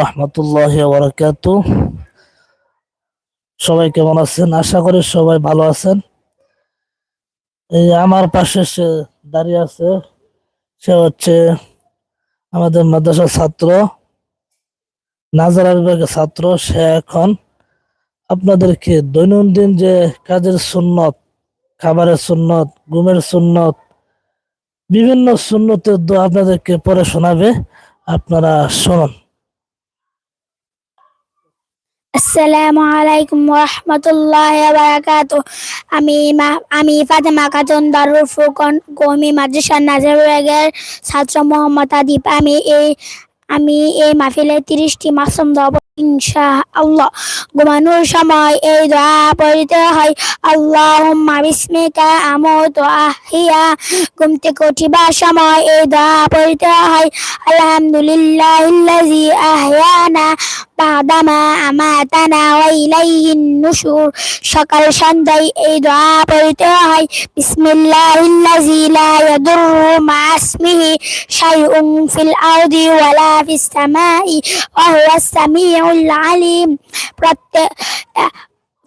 রহমতুল্লাহ বরকাত সবাই কেমন আছেন? আশা করি সবাই ভালো আছেন। এই আমার পাশে সে দাঁড়িয়ে আছে। সে হচ্ছে আমাদের মাদ্রাসার ছাত্র, নাজারা বিভাগের ছাত্র। সে এখন আপনাদেরকে দৈনন্দিন যে কাজের সুন্নত, খাবারের সুন্নত, ঘুমের সুন্নত, বিভিন্ন সুন্নতের দোয়া আপনাদেরকে পরে শোনাবে। আপনারা শুনুন। আসসালামু আলাইকুম রহমতুল্লাহ বারাকাতু আমি আমি ফাতেমা খাতুন দারুল ফুকন কৌমি মাদ্রাসা নাজারুলের ছাত্র মোহাম্মদ আদিব। আমি এই আমি এই মাহফিলে তিরিশটি মাসুম দেব ইনশা আল্লাহ ঘুমানোর সময় এই দোয়া পড়িতে হয়। আল্লাহুম্মা বিসমিকা আমুতু আহিয়া। ঘুম থেকে উঠিবার সময় এই দোয়া পড়িতে হয়। আলহামদুলিল্লাহিল্লাযী আহয়ানা বাদামা আমাতানা ওয়া ইলাইহিন নুশুর। সকাল সন্ধ্যায় এই দোয়া পড়িতে হয়। বিসমিল্লাহিল্লাযী লা ইয়াদুররু মা ইসমিহি শাইউন ফিল আরদি ওয়ালা ফিস সামাই। ওয়া হুয়াস সামিউল আলিম প্রত্যেক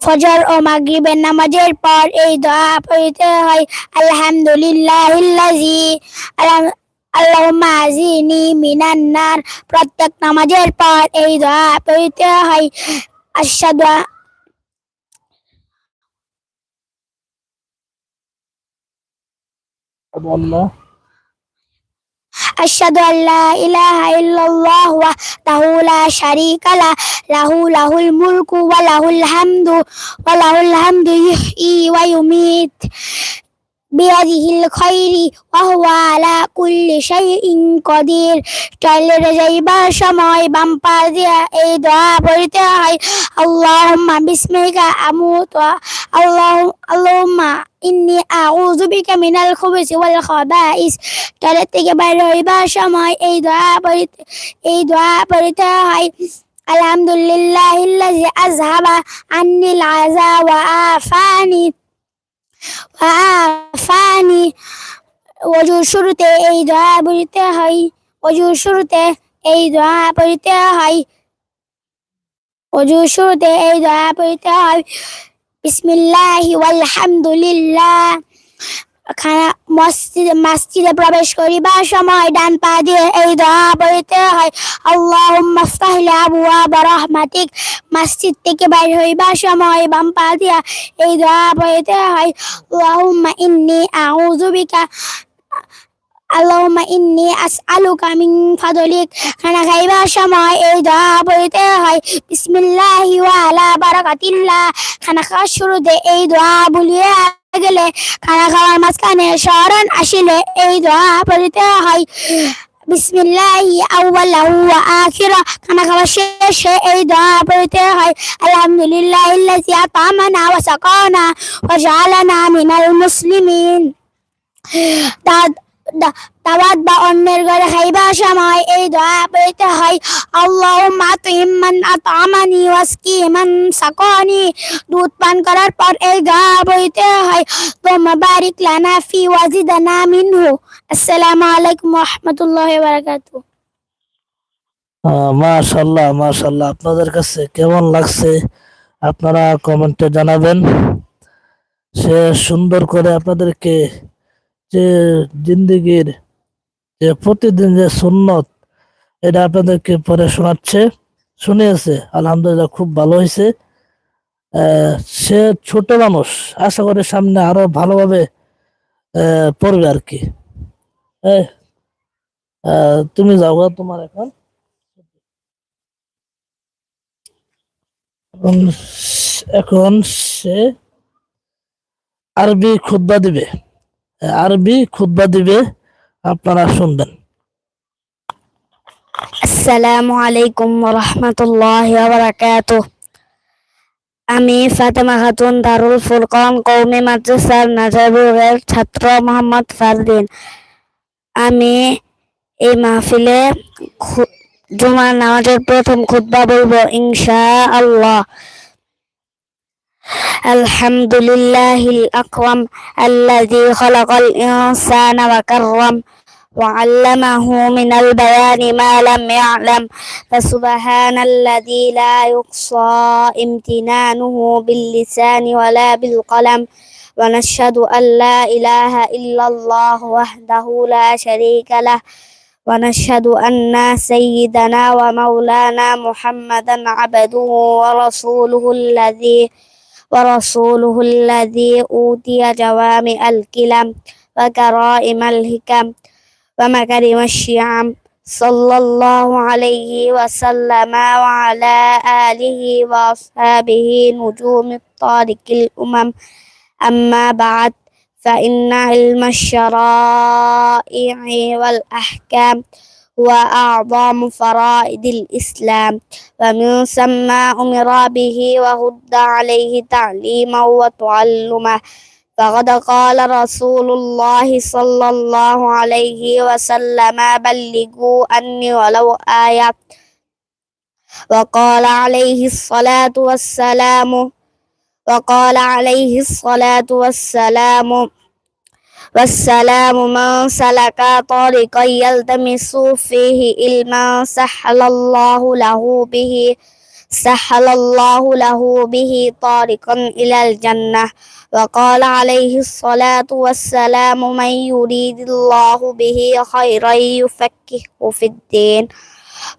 ফজর ও মাগরিবের নামাজের পর এই দোয়া পড়িতে হয় আলহামদুলিল্লাহিল্লাযী আলহাম আল্লাহুম্মা আজিনি মিনান নার। প্রত্যেক নামাজের পর এই দোয়া পড়িতে হয়। আশহাদু أشهد أن لا إله إلا الله وحده لا شريك له. له له الملك وله الحمد وله الحمد يحيي ويميت. বিয়াদিহিল খৈরি ওহওয়ালা কুল্লি শাই ইন টয়লেট যাইবার সময় বাম দিয়া এই দোয়া পড়িতে হয় আল্লাহুম্মা বিসমিকা আমুত আল্লাহ আল্লাহুম্মা ইন্নি আউযু বিকা মিনাল খুবুসি ওয়াল খাবাইস টয়লেট থেকে বাইরে হইবার সময় এই দোয়া পড়িতে এই দোয়া পড়িতে হয় আলহামদুলিল্লাহিল্লাজি ওয়া আফানি ওয়া অজুর শুরুতে এই দোয়া পড়িতে হয়, অজুর শুরুতে এই দোয়া পড়িতে হয়। অজুর শুরুতে এই দোয়া পড়িতে হয়। বিসমিল্লাহি ওয়ালহামদুলিল্লাহ। মসজিদে মসজিদে প্রবেশ করিবার সময় ডান পা দিয়ে এই দোয়া পড়িতে হয়। আল্লাহুম্মা ফতাহলি আবওয়াবা রাহমাতিক। মসজিদ থেকে বাইর হইবার সময় বাম পা দিয়া এই দোয়া পড়িতে হয়। আল্লাহুম্মা ইন্নী আউযু আল্লাহুম্মা ইন্নী আসআলুকা মিন ফাদলিক। খানা খাইবার সময় এই দোয়া পড়িতে হয়। বিসমিল্লাহি ওয়া আলা বারাকাতিল্লাহ। খানা খাওয়ার শুরুতে এই দোয়া বলিয়ে গেলে। খানা খাওয়ার মাঝখানে শরণ আসিলে এই দোয়া পড়িতে হয়। বিসমিল্লাহি আউয়ালাহু ওয়া আখিরা। খানা খাওয়া শেষে এই দোয়া পড়িতে হয়। আলহামদুলিল্লাহিল্লাযী আতামানা ওয়া সাকানা ওয়া জাআলানা মিনাল মুসলিমিন। দাওয়াত বা অন্যের ঘরে খাইবার সময় এই দোয়া হয়। আল্লাহুম্মা আতিমান আতামানি ওয়াসকি মান সাকানি। দুধ পান করার পর এই দোয়া হয়। তোমরা বারিক লানা ফি ওয়াজিদানা মিনহু। আসসালামু আলাইকুম ওয়া ওয়া আপনাদের কাছে কেমন লাগছে? আপনারা কমেন্টে জানাবেন। সে সুন্দর করে আপনাদেরকে যে জিন্দিগির যে প্রতিদিন যে সুন্নত, এটা আপনাদেরকে পরে শোনাচ্ছে। শুনিয়েছে, আলহামদুলিল্লাহ খুব ভালো হয়েছে। সে ছোট মানুষ, আশা করি সামনে আরও ভালোভাবে পড়বে আর কি। তুমি যাও তোমার এখন। এখন সে আরবি খুতবা দিবে। আরবি খুতবা দিবে, আপনারা শুনবেন। আসসালামু আলাইকুম রহমতুল্লাহ বারাকাত আমি ফাতেমা খাতুন দারুল ফুরকান কৌমি মাদ্রাসার নাজারুরের ছাত্র মোহাম্মদ ফারদিন। আমি এই মাহফিলে জুমার নামাজের প্রথম খুতবা বলব ইনশা আল্লাহ الحمد لله الأكرم الذي خلق الإنسان وكرم وعلمه من البيان ما لم يعلم فسبحان الذي لا يقصى امتنانه باللسان ولا بالقلم ونشهد أن لا إله إلا الله وحده لا شريك له ونشهد أن سيدنا ومولانا محمدا عبده ورسوله الذي ورسوله الذي أوتي جوامع الكلم وكرائم الحكم ومكرم الشيعم صلى الله عليه وسلم وعلى آله وأصحابه نجوم الطارق الأمم. أما بعد فإن علم الشرائع والأحكام هو أعظم فرائض الإسلام. ومن ثم أمر به وهد عليه تعليما وتعلما. فقد قال رسول الله صلى الله عليه وسلم بلغوا أني ولو آية. وقال عليه الصلاة والسلام وقال عليه الصلاة والسلام والسلام من سلك طريقا يلتمس فيه علما سهل الله له به سهل الله له به طريقا إلى الجنة. وقال عليه الصلاة والسلام من يريد الله به خيرا يفكهه في الدين.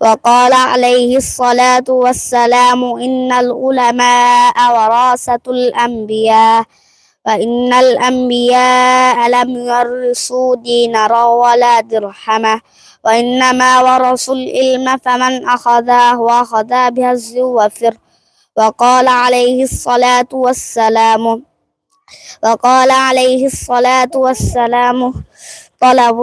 وقال عليه الصلاة والسلام إن العلماء ورثة الأنبياء وإن الأنبياء لم يرثوا دينارا ولا درهما وإنما ورثوا العلم فمن أخذه وأخذ بهز وفر وقال عليه الصلاة والسلام وقال عليه الصلاة والسلام طلب